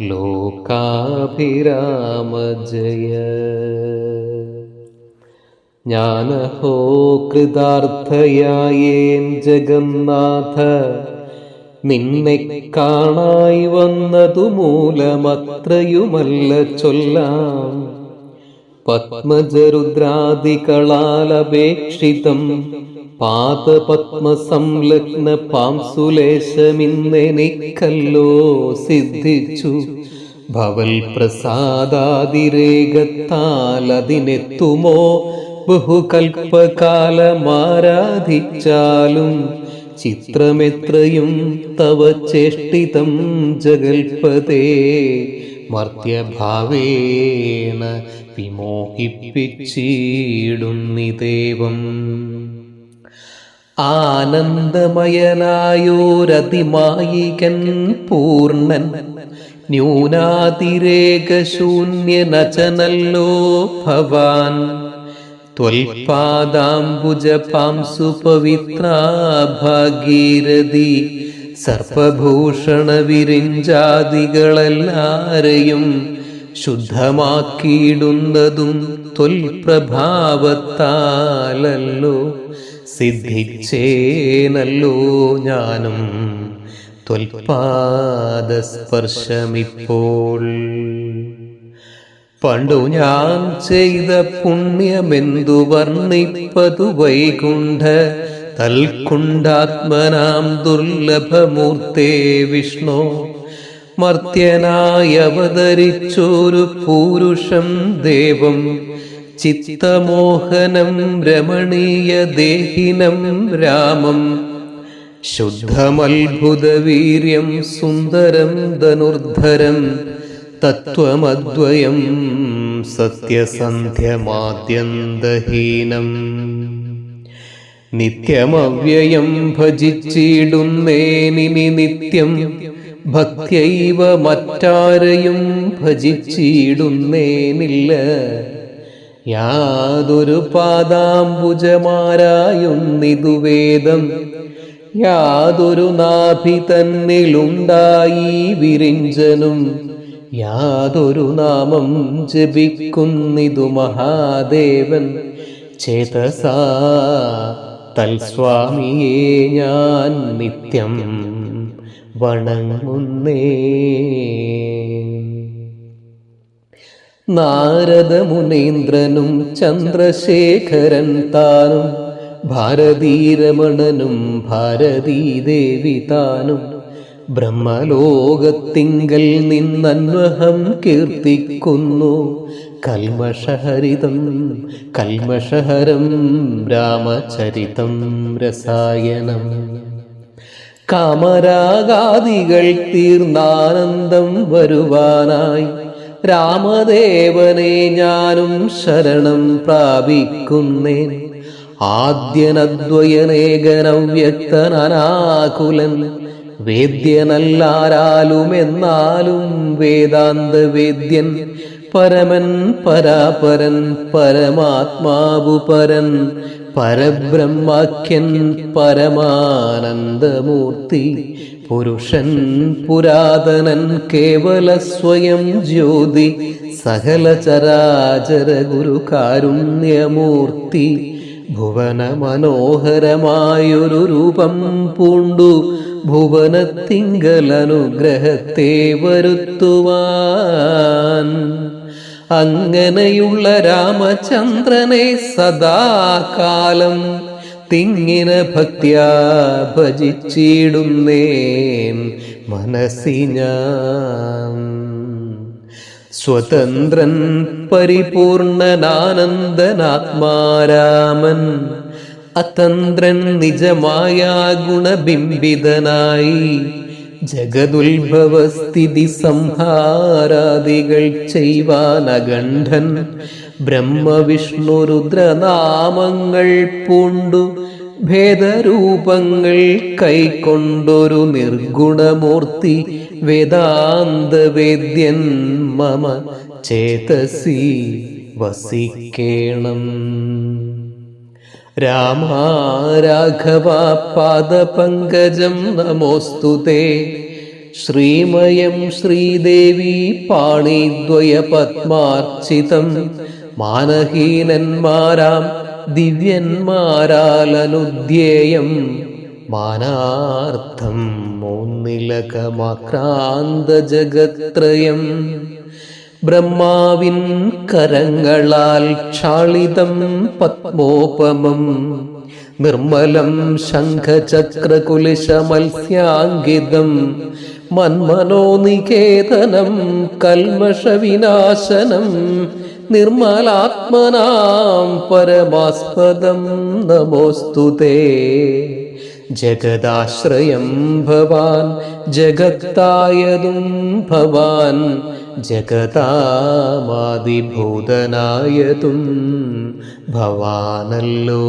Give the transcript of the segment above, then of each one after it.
ലോകാഭിരാമ ജയ ജ്ഞാനഹോ കൃതാർത്ഥയായേൻ ജഗന്നാഥ. നിന്നെ കാണായി വന്നതു മൂലമത്രയുമല്ല ചൊല്ലാം. പത്മജരുദ്രാദികളാലപേക്ഷിതം പാദപത്മസംലഗ്ന പാംസുലേശമിന്നെനിക്കല്ലോ സിദ്ധിച്ചു. ഭവൽ പ്രസാദാതിരേകത്താൽ അതിനെത്തുമോ ബഹുകൽപ്പകാലമാരാധിച്ചാലും ചിത്രമെത്രയും തവ ചേഷ്ടിതം ജഗൽപതേ. മർത്യഭാവേന വിമോഹിപ്പിച്ചിടുന്നിദേവം. ആനന്ദമയനായോരതിമായികൻ പൂർണൻ. ന്യൂനാതിരേകശൂന്യനചനല്ലോ ഭവാൻ. ത്വൽപാദാംബുജപാംസു പവിത്രാ ഭാഗീരഥി സർപ്പഭൂഷണ വിരിഞ്ചാദികളെല്ലാരെയും ശുദ്ധമാക്കിയിടുന്നതും ത്വൽപ്രഭാവത്താലല്ലോ. സിദ്ധിച്ചേനല്ലോ ഞാനും ത്വൽപാദസ്പർശമിപ്പോൾ. പണ്ടു ഞാൻ ചെയ്ത പുണ്യമെന്തു വർണിപ്പതു വൈകുണ്ഠ. തൽക്കുണ്ടാത്മനാം ദുർലഭമൂർത്തേ വിഷ്ണു. മർത്യനായി അവതരിച്ചൊരു പൂരുഷം ദേവം. ചിത്തമോഹനം രമണീയ ദേഹിനം രാമം. ശുദ്ധമത്ഭുതവീര്യം സുന്ദരം ധനുർധരം തത്വമദ്വയം സത്യസന്ധ്യമാദ്യന്തഹീനം നിത്യമവ്യയം ഭജിച്ചിടുന്നേനിനി നിത്യം ഭക്തിയൈവ മറ്റാരെയും ഭജിച്ചിടുന്നേനില്ല. യാതൊരു പാദാംബുജമാരായുന്നിതു വേദം. യാതൊരു നാഭി തന്നിലുണ്ടായി വിരിഞ്ചനും. യാതൊരു നാമം ജപിക്കുന്നിതു മഹാദേവൻ. ചേതസാ തൽസ്വാമിയെ ഞാൻ നിത്യം വണങ്ങുന്നേ. നാരദ മുനീന്ദ്രനും ചന്ദ്രശേഖരൻ താനും ഭാരതീരമണനും ഭാരതീദേവി താനും. ബ്രഹ്മലോകത്തിങ്കൽ നിന്നന്വഹം കീർത്തിക്കുന്നു. കൽമഷഹരിതം കൽമഷഹരം രാമചരിതം രസായനം. കാമരാഗാദികൾ തീർന്നാനന്ദം വരുവാനായി രാമദേവനെ ഞാനും ശരണം പ്രാപിക്കുന്നേൻ. ആദ്യനദ്വയനേകനവ്യക്തനാകുലൻ വേദ്യനല്ലാരാലും എന്നാലും വേദാന്ത വേദ്യൻ പരമൻ പരാപരൻ പരമാത്മാവു പരൻ പരബ്രഹ്മാഖ്യൻ പരമാനന്ദമൂർത്തി. പുരുഷൻ പുരാതനൻ കേവല സ്വയം ജ്യോതി സകല ചരാചര ഗുരു കാരുണ്യമൂർത്തി ഭുവന മനോഹരമായൊരു രൂപം പൂണ്ടു ഭുവനത്തിങ്കൽ അനുഗ്രഹത്തെ വരുത്തുവാൻ. അങ്ങനെയുള്ള രാമചന്ദ്രനെ സദാകാലം തിങ്ങിന ഭക്തിയ ഭജിച്ചിടുന്നേൻ മനസ്സിന. സ്വതന്ത്രൻ പരിപൂർണനാനന്ദനാത്മാരാമൻ അതന്ത്രൻ നിജമായ ഗുണബിംബിതനായി ജഗതുത്ഭവസ്ഥിതി സംഹാരാദികൾ ചെയ്വാനഗണ്ഠൻ ബ്രഹ്മവിഷ്ണുരുദ്രനാമങ്ങൾ പൂണ്ടു. ഭേദരൂപങ്ങൾ കൈക്കൊണ്ടൊരു നിർഗുണമൂർത്തി. വേദാന്തവേദ്യൻ മമ ചേതസി വസിക്കേണം. രാമാരാഘവ പാദപങ്കജം നമോസ്തു തേ ശ്രീമയം ശ്രീദേവി പാണിദ്വയ പത്മാർച്ചിതം. മാനഹീനന്മാരാം ദിവ്യന്മാരാലനുദ്ധ്യേയം മാനാർത്ഥം മൂന്നിലകമാക്രാന്ത ജഗത്രയം ബ്രഹ്മാവിൻ കരങ്ങളാൽ ക്ഷാളിതം പത്മോപമം. നിർമ്മലം ശംഖചക്രകുലിശമത്സ്യാങ്കിതം മന്മനോനികേതനം കൽമഷവിനാശനം നിർമ്മലാത്മനാം പരമാസ്പദം നമോസ്തുതേ ജഗദാശ്രയം ഭവാൻ ജഗത്തായതും ഭവാൻ ജഗതാമാതിഭൂതനായതും ഭവാനല്ലോ.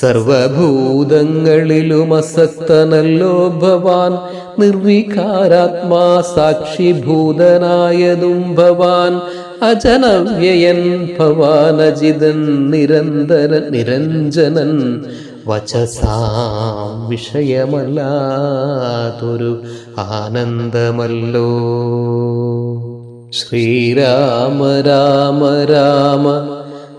സർവഭൂതങ്ങളിലും അസക്തനല്ലോ ഭവാൻ. നിർവികാരാത്മാ സാക്ഷിഭൂതനായതും ഭവാൻ. അജനവ്യയൻ ഭവാൻ അജിതൻ നിരന്തര നിരഞ്ജനൻ. വചസാം വിഷയമല്ലാതൊരു ആനന്ദമല്ലോ. ശ്രീരാമ രാമ രാമ.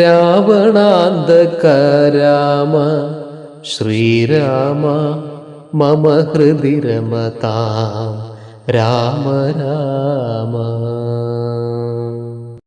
രാവണാന്തക രാമ ശ്രീരാമ മമ ഹൃദി രാമ രാമ.